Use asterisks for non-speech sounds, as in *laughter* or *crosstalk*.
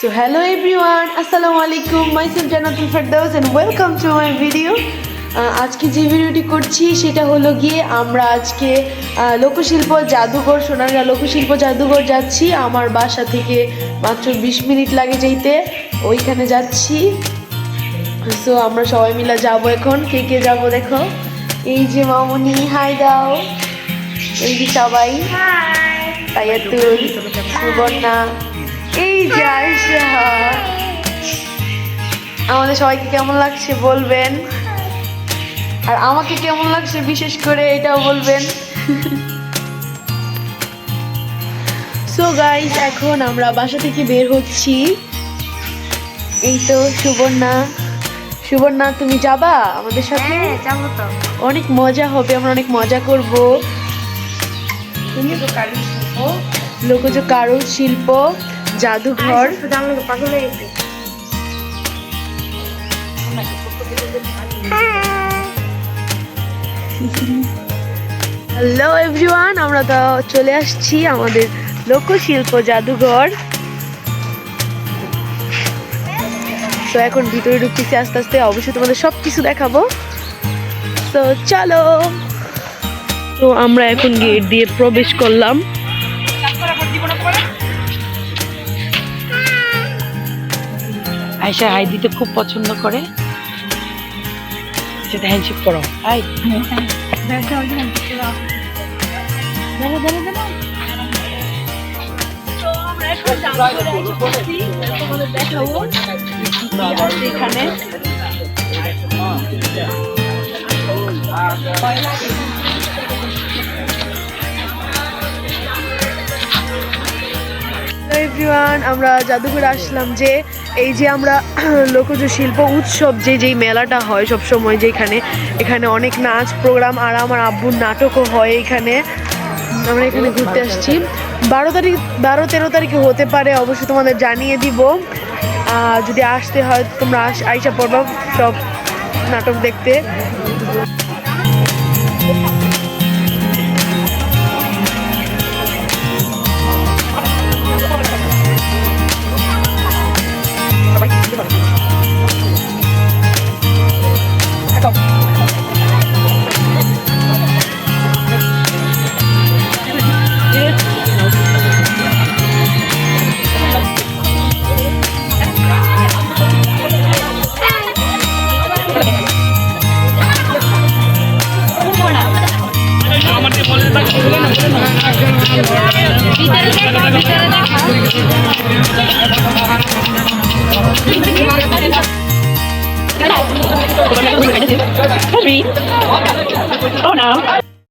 So hello everyone, Assalamu alaikum, myself Janatul Firdaus and welcome to my video. আহ, আজকে যে ভিডিওটি করছি সেটা হলো গিয়ে আমরা আজকে লোকশিল্প জাদুঘর সোনারগা লোকশিল্প জাদুঘর যাচ্ছি। আমার বাসা থেকে মাত্র বিশ মিনিট লাগে যেতে। ওইখানে যাচ্ছি। সো আমরা সবাই মিলে যাব এখন। কে কে যাব দেখো? এই যে মামুনি হাই দাও। এই যে সবাই। তাইয়াতুল সুবর্ণা। এই আমাদের সবাইকে কেমন লাগছে বলবেন? আর আমাকে কেমন লাগছে বিশেষ করে এটাও বলবেন? সো গাইস এখন আমরা বাসা থেকে বের হচ্ছি। এই তো সুবর্ণা। সুবর্ণা তুমি যাবা আমাদের সাথে? হ্যাঁ যাব তো। অনেক মজা হবে আমরা অনেক মজা করব। লোকজ কারু শিল্প জাদুঘর। পাগল হয়ে গেছি। হ্যালো এভরিওয়ান আমরা তো চলে আসছি আমাদের লোকশিল্প জাদুঘর। তো এখন ভিতরে ঢুকতেছি আস্তে আস্তে। অবশ্যই তোমাদের সব কিছু দেখাবো। তো চলো। তো আমরা এখন গেট দিয়ে প্রবেশ করলাম। আয়সা হাই দিতে খুব পছন্দ করে। সেটা হ্যান্ডশেক করো। আই এখানে। এভরিওয়ান, আমরা জাদুঘরে আসলাম যে এই যে আমরা *clears throat* লোকজ শিল্প উৎসব যে যেই মেলাটা হয় সব সময় যেখানে, এখানে অনেক নাচ প্রোগ্রাম আর আমার আব্বুর নাটকও হয় এখানে। আমরা এখানে ঘুরতে আসছি। বারো তারিখ, বারো, তেরো তারিখে হতে পারে, অবশ্যই তোমাদের জানিয়ে দিব। যদি আসতে হয়, তোমরা আইসা পড়বা সব নাটক দেখতে। Oh no.